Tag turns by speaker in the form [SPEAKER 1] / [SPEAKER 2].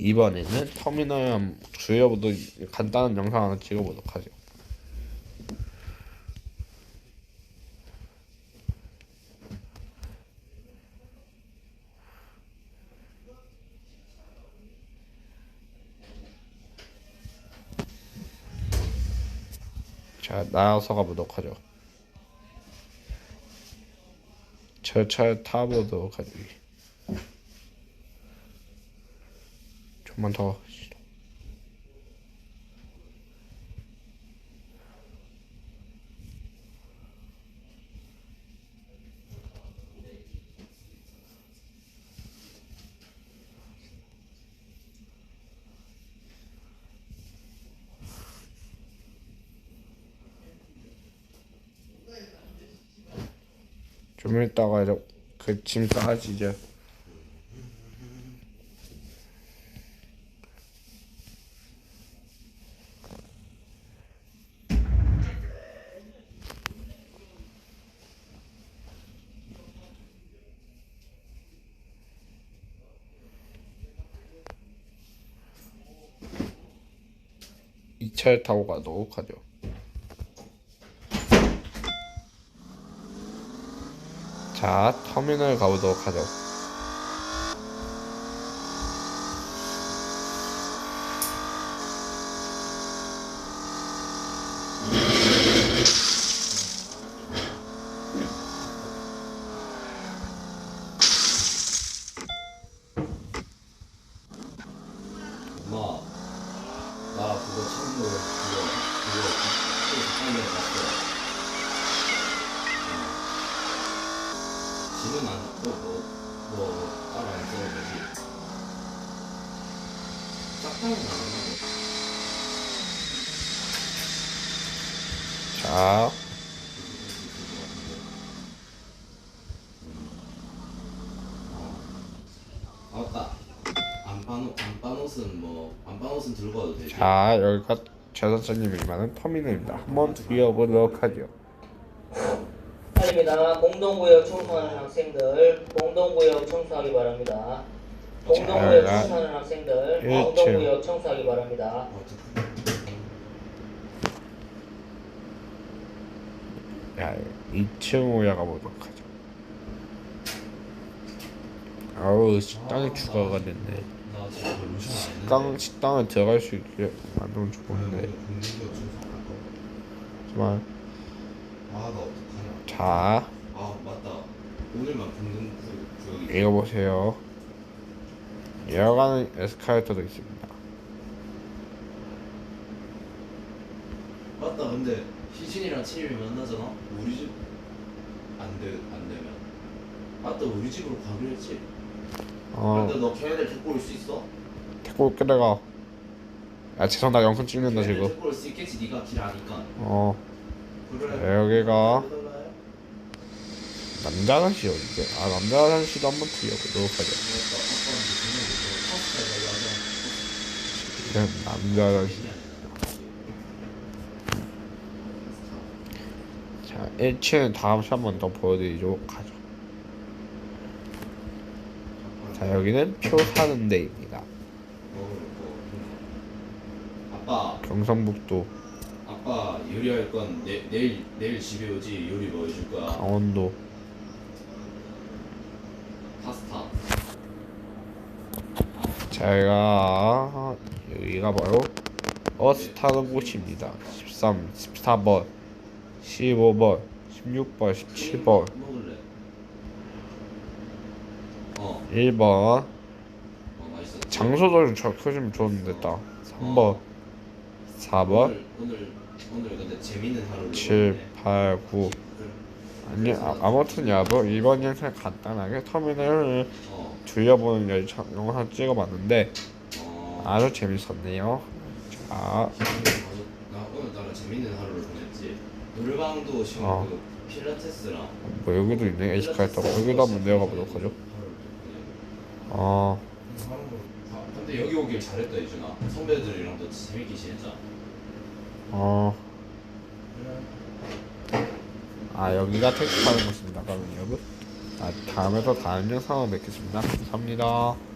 [SPEAKER 1] 이번에는 터미널 주요부도 간단한 영상 하나 찍어보도록 하죠. 자, 나와서 가보도록 하죠. 절차 타보도록 하죠. 좀만 더. 좀 이따가 그 짐 싸지죠. 이 차를 타고 가도록 하죠. 자, 터미널 가보도록 하죠.
[SPEAKER 2] 엄마, 나 그거 친구 그거 그거 또 작가님 봤어. 어. 지금 안 듣고 따로 안 써도 되지. 짝당은 안 하고.
[SPEAKER 1] 자,
[SPEAKER 2] 아, 뭐 되지.
[SPEAKER 1] 자, 여기가 최선생님이 말하는 터미널입니다. 한번 뛰어보도록 하죠.
[SPEAKER 3] 아닙니다. 공동구역 청소하는 학생들, 공동구역 청소하기 바랍니다. 공동구역
[SPEAKER 1] 자,
[SPEAKER 3] 청소하는 학생들. 공동구역 청소하기 바랍니다.
[SPEAKER 1] 야, 2층 올라가 보도록 하죠. 아우, 식당이 추가가 됐네.
[SPEAKER 2] 했는데.
[SPEAKER 1] 식당, 식당에 들어갈 수 있게 만들면 좋은데.
[SPEAKER 2] 공동구역 청소할 거.
[SPEAKER 1] 정말.
[SPEAKER 2] 아나 어떡하냐.
[SPEAKER 1] 자,
[SPEAKER 2] 아 맞다. 오늘만 공동구역 구역이.
[SPEAKER 1] 읽어보세요. 내려가는 에스컬레이터도 있습니다.
[SPEAKER 2] 맞다 근데 희진이랑 친일이 만나잖아 우리 집 안돼 안 되면 맞다 우리 집으로 가기로 했지
[SPEAKER 1] 어,
[SPEAKER 2] 근데 너 걔네들 데리고 올 수 있어?
[SPEAKER 1] 태국 끌어가. 야, 죄송, 나 영상 찍는다,
[SPEAKER 2] 걔네들
[SPEAKER 1] 지금.
[SPEAKER 2] 데리고 올 수 있겠지 네가 길 아니까
[SPEAKER 1] 어,
[SPEAKER 2] 그래
[SPEAKER 1] 여기가? 남자 화장실 어디지? 아, 남자 화장실도 한번 들려보도록 하죠.
[SPEAKER 2] 그
[SPEAKER 1] 그냥 남자 화장실. 자, 1층 다음 시 한번 더 보여드리도록 하죠. 자, 여기는 표 사는 데입니다. 경상북도,
[SPEAKER 2] 아빠 요리할 건 내, 내일 내일 집에 오지 요리 뭐 해줄 거야?
[SPEAKER 1] 강원도.
[SPEAKER 2] 파스타.
[SPEAKER 1] 제가 여기가 바로 버스 타는 곳입니다. 13, 14번, 15번, 16번, 17번,
[SPEAKER 2] 먹을래? 어,
[SPEAKER 1] 1번.
[SPEAKER 2] 어 맛있어.
[SPEAKER 1] 장소도 좀 적혀주면 좋은데 딱. 3번, 4번,
[SPEAKER 2] 오늘 오늘 오늘 근데 재밌는 하루를
[SPEAKER 1] 7,
[SPEAKER 2] 보냈네.
[SPEAKER 1] 8, 9. 아니 아, 아무튼 여보 이번 영상 간단하게 터미널을
[SPEAKER 2] 어,
[SPEAKER 1] 둘러보는 열차 영상 찍어봤는데
[SPEAKER 2] 어.
[SPEAKER 1] 아주 재밌었네요. 자,
[SPEAKER 2] 나 오늘 따라 재밌는 하루를 보냈지. 노래방도 시험
[SPEAKER 1] 어.
[SPEAKER 2] 그 필라테스랑
[SPEAKER 1] 뭐 여기도 있네 에스컬레이터 여기도 한번 내려가 보도록 하죠. 어,
[SPEAKER 2] 근데 여기 오길 잘했다 이준아. 선배들이랑 도 재밌게 지냈잖아.
[SPEAKER 1] 어. 아 여기가 택시 타는 곳입니다. 그러면 여러분 아, 다음에 또 다른 영상을 뵙겠습니다. 감사합니다.